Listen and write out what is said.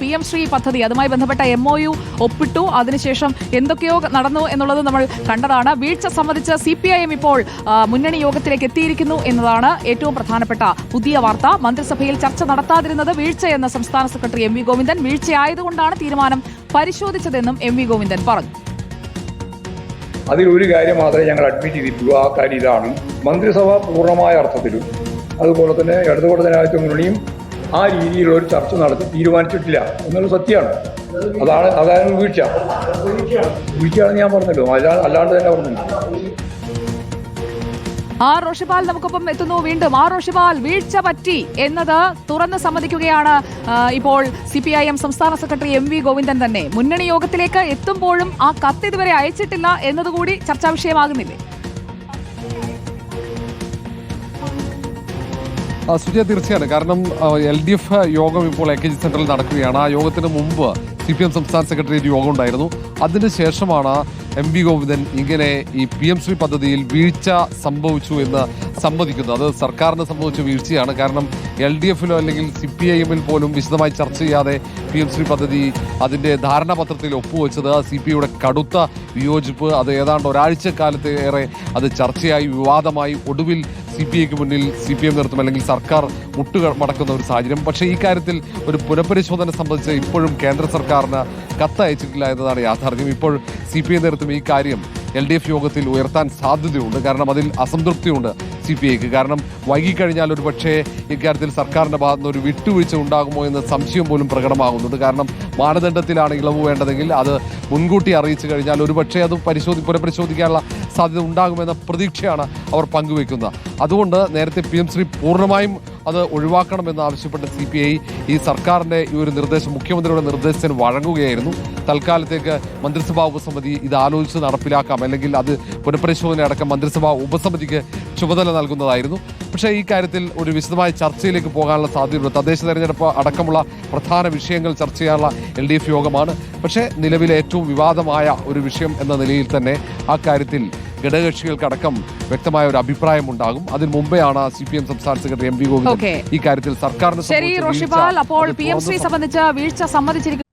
P M Shri പദ്ധതി. അതുമായി ബന്ധപ്പെട്ട എം ഒ യു ഒപ്പിട്ടു. അതിനുശേഷം എന്തൊക്കെയോ നടന്നു എന്നുള്ളത് നമ്മൾ കണ്ടതാണ്. വീഴ്ച സംബന്ധിച്ച് സി പി ഐ എം ഇപ്പോൾ മുന്നണി യോഗത്തിലേക്ക് എത്തിയിരിക്കുന്നു എന്നതാണ് ഏറ്റവും പ്രധാനപ്പെട്ട പുതിയ വാർത്ത. മന്ത്രിസഭയിൽ ചർച്ച നടത്താതിരുന്നത് വീഴ്ചയെന്ന് സംസ്ഥാന സെക്രട്ടറി എം വി ഗോവിന്ദൻ. വീഴ്ചയായതുകൊണ്ടാണ് തീരുമാനം പരിശോധിച്ചതെന്നും എം വി ഗോവിന്ദൻ പറഞ്ഞു. അതിൽ ഒരു കാര്യം മാത്രമേ ഞങ്ങൾ അഡ്മിറ്റ് ചെയ്തിട്ടുള്ളൂ. ആ കാര്യം ഇതാണ്. മന്ത്രിസഭ പൂർണമായ അർത്ഥത്തിലും അതുപോലെ തന്നെ ഇടതുകൂട്ട ജനാധിപത്യ മുന്നണിയും ആ രീതിയിലുള്ള ഒരു ചർച്ച നടത്തി തീരുമാനിച്ചിട്ടില്ല എന്നുള്ള സത്യമാണ്. അതാണ് അതാണ് വീഴ്ച. വീഴ്ചയാണെന്ന് ഞാൻ പറഞ്ഞല്ലോ. അല്ലാതെ അല്ലാണ്ട് തന്നെ പറഞ്ഞില്ല. ആർ റോഷിപാൽ നമുക്കൊപ്പം എത്തുന്നു. വീണ്ടും ആർ റോഷിപാൽ വീഴ്ച പറ്റി എന്നത് തുറന്ന് സമ്മതിക്കുകയാണ് ഇപ്പോൾ സി പി ഐ എം സംസ്ഥാന സെക്രട്ടറി എം വി ഗോവിന്ദൻ തന്നെ. മുന്നണി യോഗത്തിലേക്ക് എത്തുമ്പോഴും ആ കത്ത് ഇതുവരെ അയച്ചിട്ടില്ല എന്നതുകൂടി ചർച്ചാ വിഷയമാകുന്നില്ലേ സുജയ തീർച്ചയാണ് കാരണം എൽ ഡി എഫ് യോഗം ഇപ്പോൾ എ കെ ജി സെന്ററിൽ നടക്കുകയാണ്. ആ യോഗത്തിന് മുമ്പ് സി പി എം സംസ്ഥാന സെക്രട്ടേറിയറ്റ് യോഗം ഉണ്ടായിരുന്നു. അതിനുശേഷമാണ് എം വി ഗോവിന്ദൻ ഇങ്ങനെ ഈ പി എം ശ്രീ പദ്ധതിയിൽ വീഴ്ച സംഭവിച്ചു എന്ന് സമ്മതിക്കുന്നത് അത് സർക്കാരിന് സംഭവിച്ച വീഴ്ചയാണ്. കാരണം എൽ ഡി എഫിലോ അല്ലെങ്കിൽ സി പി ഐ എമ്മിൽ പോലും വിശദമായി ചർച്ച ചെയ്യാതെ പി എം ശ്രീ പദ്ധതി അതിന്റെ ധാരണാപത്രത്തിൽ ഒപ്പുവെച്ചത്. സി പി ഐയുടെ കടുത്ത വിയോജിപ്പ് അത് ഏതാണ്ട് ഒരാഴ്ചക്കാലത്തേറെ അത് ചർച്ചയായി വിവാദമായി ഒടുവിൽ സി പി ഐക്ക് മുന്നിൽ സി പി എം നേതൃത്വം അല്ലെങ്കിൽ സർക്കാർ മുട്ടുക മടക്കുന്ന ഒരു സാഹചര്യം. പക്ഷേ ഈ കാര്യത്തിൽ ഒരു പുനഃപരിശോധന സംബന്ധിച്ച് ഇപ്പോഴും കേന്ദ്ര സർക്കാരിന് കത്തയച്ചിട്ടില്ല എന്നതാണ് യാഥാർത്ഥ്യം. ഇപ്പോൾ സി പി ഐ നേതൃത്വം ഈ കാര്യം എൽ ഡി എഫ് യോഗത്തിൽ ഉയർത്താൻ സാധ്യതയുണ്ട്. കാരണം അതിൽ അസംതൃപ്തിയുണ്ട് സി പി ഐക്ക് കാരണം വൈകിക്കഴിഞ്ഞാൽ ഒരു പക്ഷേ ഇക്കാര്യത്തിൽ സർക്കാരിന്റെ ഭാഗത്ത് നിന്ന് ഒരു വിട്ടുവീഴ്ച ഉണ്ടാകുമോ എന്ന സംശയം പോലും പ്രകടമാകുന്നുണ്ട്. കാരണം മാനദണ്ഡത്തിലാണ് ഇളവ് വേണ്ടതെങ്കിൽ അത് മുൻകൂട്ടി അറിയിച്ചു കഴിഞ്ഞാൽ ഒരു പക്ഷേ അത് പരിശോധി പുനഃപരിശോധിക്കാനുള്ള സാധ്യത ഉണ്ടാകുമെന്ന പ്രതീക്ഷയാണ് അവർ പങ്കുവെക്കുന്നത് അതുകൊണ്ട് നേരത്തെ പി എം ശ്രീ പൂർണമായും അത് ഒഴിവാക്കണമെന്ന് ആവശ്യപ്പെട്ട് സി പി ഐ ഈ സർക്കാരിന്റെ ഈ ഒരു നിർദ്ദേശം മുഖ്യമന്ത്രിയുടെ നിർദ്ദേശത്തിന് വഴങ്ങുകയായിരുന്നു. തൽക്കാലത്തേക്ക് മന്ത്രിസഭാ ഉപസമിതി ഇത് ആലോചിച്ച് നടപ്പിലാക്കാം. അല്ലെങ്കിൽ അത് പുനഃപരിശോധന അടക്കം മന്ത്രിസഭാ ഉപസമിതിക്ക് ചുമതല നൽകുന്നതായിരുന്നു. പക്ഷേ ഈ കാര്യത്തിൽ ഒരു വിശദമായ ചർച്ചയിലേക്ക് പോകാനുള്ള സാധ്യതയുണ്ട്. തദ്ദേശ തെരഞ്ഞെടുപ്പ് അടക്കമുള്ള പ്രധാന വിഷയങ്ങൾ ചർച്ച ചെയ്യാനുള്ള എൽ യോഗമാണ്. പക്ഷേ നിലവിലെ ഏറ്റവും വിവാദമായ ഒരു വിഷയം എന്ന നിലയിൽ തന്നെ ആ കാര്യത്തിൽ ഘടകകക്ഷികൾക്കടക്കം വ്യക്തമായ ഒരു അഭിപ്രായം ഉണ്ടാകും. അതിന് മുമ്പെയാണ് സി പി എം സംസ്ഥാന സെക്രട്ടറി എം വി. ഗോവിന്ദൻ ഈ കാര്യത്തിൽ സർക്കാരിന് ശരി റോഷിപാൽ അപ്പോൾ പി എം ശ്രീ തുറന്ന് സംബന്ധിച്ച് വീഴ്ച സമ്മതിച്ചിരിക്കുന്നു.